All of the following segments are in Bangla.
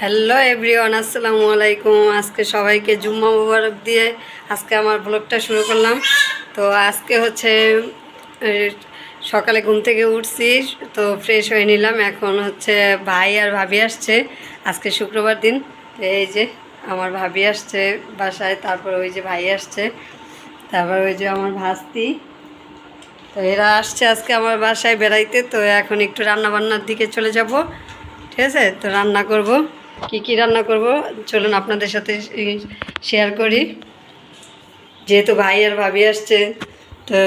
হ্যালো এভরিওয়ান আসসালামু আলাইকুম আজকে সবাইকে জুম্মা মুবারক দিয়ে আজকে আমার ব্লগটা শুরু করলাম। তো আজকে হচ্ছে সকালে ঘুম থেকে উঠছি, তো ফ্রেশ হয়ে নিলাম। এখন হচ্ছে ভাই আর ভাবি আসছে। আজকে শুক্রবার দিন। এই যে আমার ভাবি আসছে বাসায়, তারপর ওই যে ভাই আসছে, তারপর ওই যে আমার ভাস্তি। তো এরা আসছে আজকে আমার বাসায় বেড়াইতে। তো এখন একটু রান্না বান্নার দিকে চলে যাব। ঠিক আছে? তো রান্না করব। কি কি রান্না করব? চলুন আপনাদের সাথে শেয়ার করি। যেহেতু ভাই আর ভাবি আসছে, তো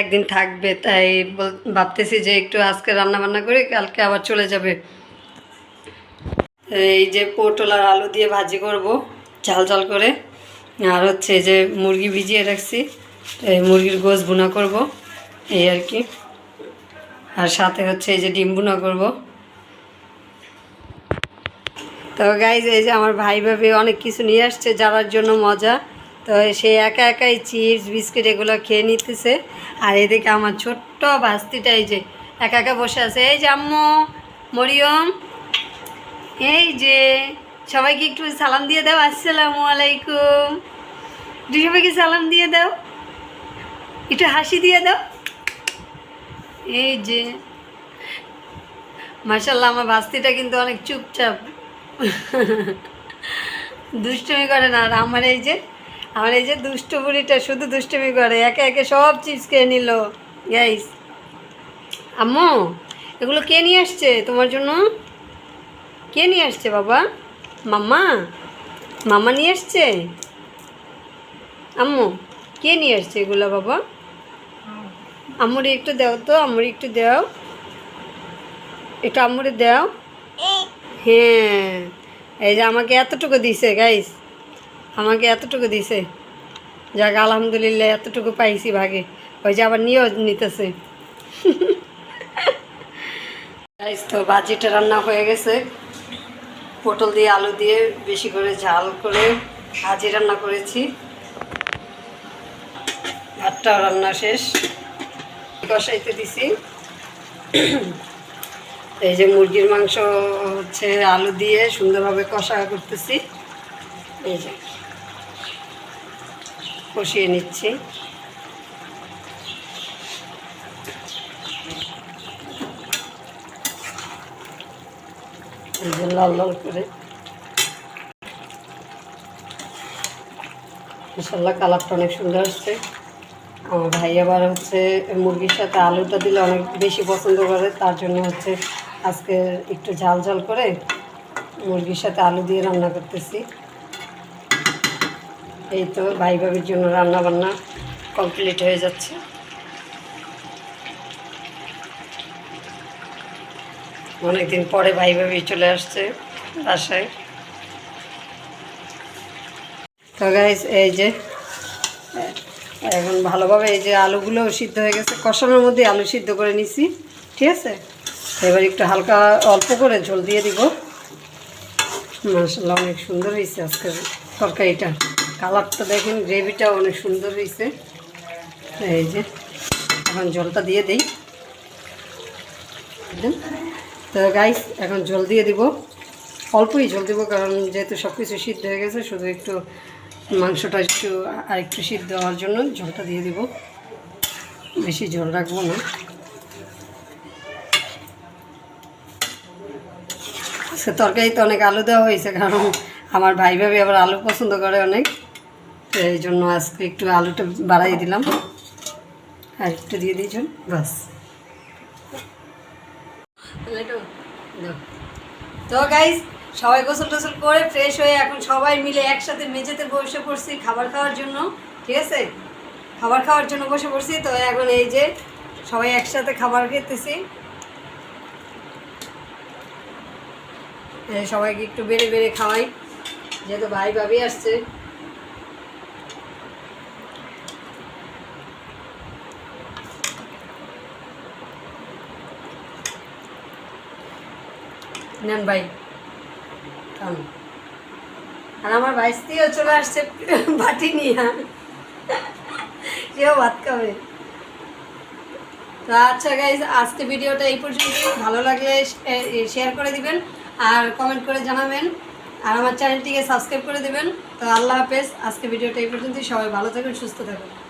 একদিন থাকবে, তাই ভাবতেছি যে একটু আজকে রান্না বান্না করে কালকে আবার চলে যাবে। এই যে পটল আর আলু দিয়ে ভাজি করব, ঝাল ঝাল করে। আর হচ্ছে যে মুরগি ভিজিয়ে রাখছি এই মুরগির গোস ভুনা করব, এই আর কি। আর সাথে হচ্ছে এই যে ডিম ভুনা করব। তো গাইজ এই যে আমার ভাই ভাবি অনেক কিছু নিয়ে আসছে যাওয়ার জন্য মজা। তো সে একা একাই চিপস, বিস্কিট এগুলো খেয়ে নিতেছে। আর এদিকে আমার ছোট্ট ভাস্তিটা এই যে একা একা বসে আছে। এই যে আম্মু, মরিয়ম, এই যে সবাইকে একটু সালাম দিয়ে দাও, আসসালামু আলাইকুম। একটু সবাইকে সালাম দিয়ে দাও। একটু হাসি দিয়ে দাও। এই যে মার্শাল্লাহ আমার ভাস্তিটা কিন্তু অনেক চুপচাপ। দুষ্টুমি করে না, আর আমার এই যে, আমার এই যে দুষ্ট বুড়িটা শুধু দুষ্টুমি করে, একে একে সব চিপস খেয়ে নিল। গাইস আম্মু, এগুলো কে নিয়ে আসছে তোমার জন্য? কে নিয়ে আসছে বাবা? মাম্মা? মামা নিয়ে আসছে? আম্মু, কে নিয়ে আসছে এগুলো বাবা? আম্মুরে একটু দাও তো, আম্মুরে একটু দাও। একটু আম্মুরে দাও। হ্যাঁ এই যে আমাকে এতটুকু দিছে গাইস আমাকে এতটুকু দিছে। যাক, আলহামদুলিল্লাহ, এতটুকু পাইছি ভাগে। ওই যে আবার নিয়েও নিতেছে। গাইস তো বাজিটা রান্না হয়ে গেছে। পটল দিয়ে আলু দিয়ে বেশি করে ঝাল করে ভাজি রান্না করেছি। ভাতটাও রান্না শেষ। কষাইতে দিছি। এই যে মুরগির মাংস হচ্ছে আলু দিয়ে সুন্দরভাবে কষা করতেছি। এই যে কষিয়ে নিচ্ছি। এই যে লাল লাল করে। মশাল্লা কালারটা অনেক সুন্দর আসছে। আমার ভাই আবার হচ্ছে মুরগির সাথে আলুটা দিলে অনেক বেশি পছন্দ করে, তার জন্য হচ্ছে আজকে একটু ঝাল ঝাল করে মুরগির সাথে আলু দিয়ে রান্না করতেছি। এই তো ভাই ভাবির জন্য রান্না বান্না কমপ্লিট হয়ে যাচ্ছে। অনেকদিন পরে ভাই ভাবি চলে আসছে বাসায়। তো গাইজ এই যে, এখন ভালোভাবে এই যে আলুগুলোও সিদ্ধ হয়ে গেছে, কষানোর মধ্যে আলু সিদ্ধ করে নিছি, ঠিক আছে? এবার একটু হালকা অল্প করে ঝোল দিয়ে দিব। মাসাল্লাহ অনেক সুন্দর হয়েছে আজকের তরকারিটা। কালারটা দেখেন গ্রেভিটা অনেক সুন্দর হয়েছে। এই যে, এখন জলটা দিয়ে দিই। তো গাইস এখন জল দিয়ে দিব। অল্পই জল দিব, কারণ যেহেতু সব কিছু সিদ্ধ হয়ে গেছে, শুধু একটু মাংসটা একটু আর একটু সিদ্ধ হওয়ার জন্য জলটা দিয়ে দিব। বেশি জল রাখব না। সে তরকারিতে অনেক আলু দেওয়া হয়েছে, কারণ আমার ভাই ভাবি আবার আলু পছন্দ করে অনেক। তো এই জন্য আজকে একটু আলুটা বাড়াই দিলাম। আর একটু দিয়ে দিয়েছ বাস তো গাইজ সবাই গোসল টোসল করে ফ্রেশ হয়ে এখন সবাই মিলে একসাথে মেঝেতে বসে পড়ছি খাবার খাওয়ার জন্য, ঠিক আছে? খাবার খাওয়ার জন্য বসে পড়ছি, তো এখন এই যে সবাই একসাথে খাবার খেতেছি। সবাইকে একটু বেড়ে বেড়ে খাওয়াই। যেহেতু ভাই ভাবি আসছে। নেন ভাই আর আমার ভাইস্তিও চলে আসছে বাটি নিয়ে। সেও ভাত খাবে। তো আচ্ছা গাইজ আজকে ভিডিওটা এই পর্যন্ত ভালো লাগলে শেয়ার করে দিবেন। আর কমেন্ট করে জানাবেন। আর আমার চ্যানেলটিকে সাবস্ক্রাইব করে দেবেন। তো আল্লাহ হাফেজ, আজকে ভিডিওটা এই পর্যন্তই। সবাই ভালো থাকবেন সুস্থ থাকবেন